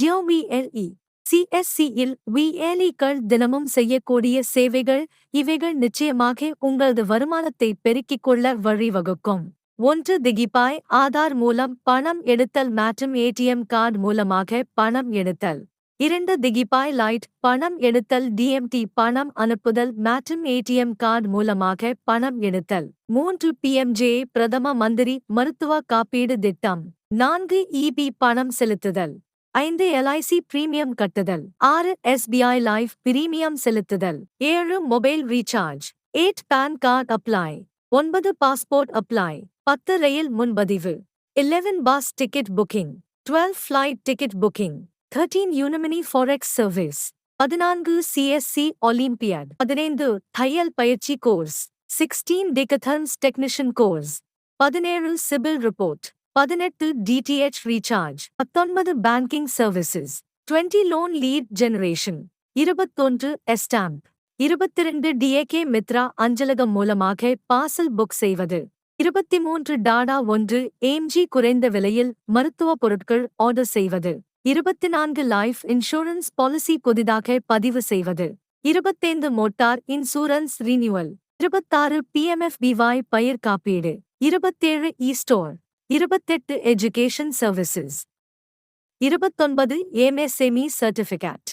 VLE சிஎஸ்சியில் விஎல்இக்கள் தினமும் செய்யக்கூடிய சேவைகள் இவைகள் நிச்சயமாக உங்களது வருமானத்தை பெருக்கிக் கொள்ள வழிவகுக்கும். ஒன்று திகிபாய் ஆதார் மூலம் பணம் எடுத்தல் மற்றும் ஏடிஎம் கார்டு மூலமாக பணம் எடுத்தல். இரண்டு திகிபாய் லைட் பணம் எடுத்தல் டிஎம்டி பணம் அனுப்புதல் மற்றும் ஏடிஎம் கார்டு மூலமாக பணம் எடுத்தல். மூன்று பிஎம்ஜே பிரதம மந்திரி மருத்துவ காப்பீடு திட்டம். நான்கு இபி பணம் செலுத்துதல். ஐந்து எல்ஐசி பிரீமியம் கட்டுதல். ஆறு எஸ்பிஐ லைஃப் பிரீமியம் செலுத்துதல். ஏழு mobile recharge eight PAN card apply ஒன்பது பாஸ்போர்ட் அப்ளை பத்து ரயில் முன்பதிவு. Eleven bus ticket booking twelve flight ticket booking thirteen யூனமினி forex service பதினான்கு சிஎஸ்சி ஒலிம்பியாட் பதினைந்து தையல் பயிற்சி கோர்ஸ் சிக்ஸ்டீன் டிகத்தன்ஸ் டெக்னிஷியன் கோர்ஸ் பதினேழு சிபில் ரிப்போர்ட் பதினெட்டு டிடிஎச் ரீசார்ஜ் பத்தொன்பது banking services twenty loan lead generation இருபத்தொன்று எஸ்டாம்ப் இருபத்திரண்டு டிஏகே மித்ரா அஞ்சலகம் மூலமாக பார்சல் புக் செய்வது இருபத்தி மூன்று டாடா ஒன்று ஏம்ஜி குறைந்த விலையில் மருத்துவ பொருட்கள் ஆர்டர் செய்வது இருபத்தி நான்கு லைஃப் இன்சூரன்ஸ் பாலிசி புதிதாக பதிவு செய்வது இருபத்தைந்து மோட்டார் இன்சூரன்ஸ் ரினியூவல் இருபத்தாறு பிஎம்எஃப் பிவாய் பயிர் காப்பீடு இருபத்தேழு இ ஸ்டோர் இருபத்தெட்டு எஜுகேஷன் சர்வீசஸ் இருபத்தொன்பது எம்எஸ்எம்இ சர்டிஃபிகேட்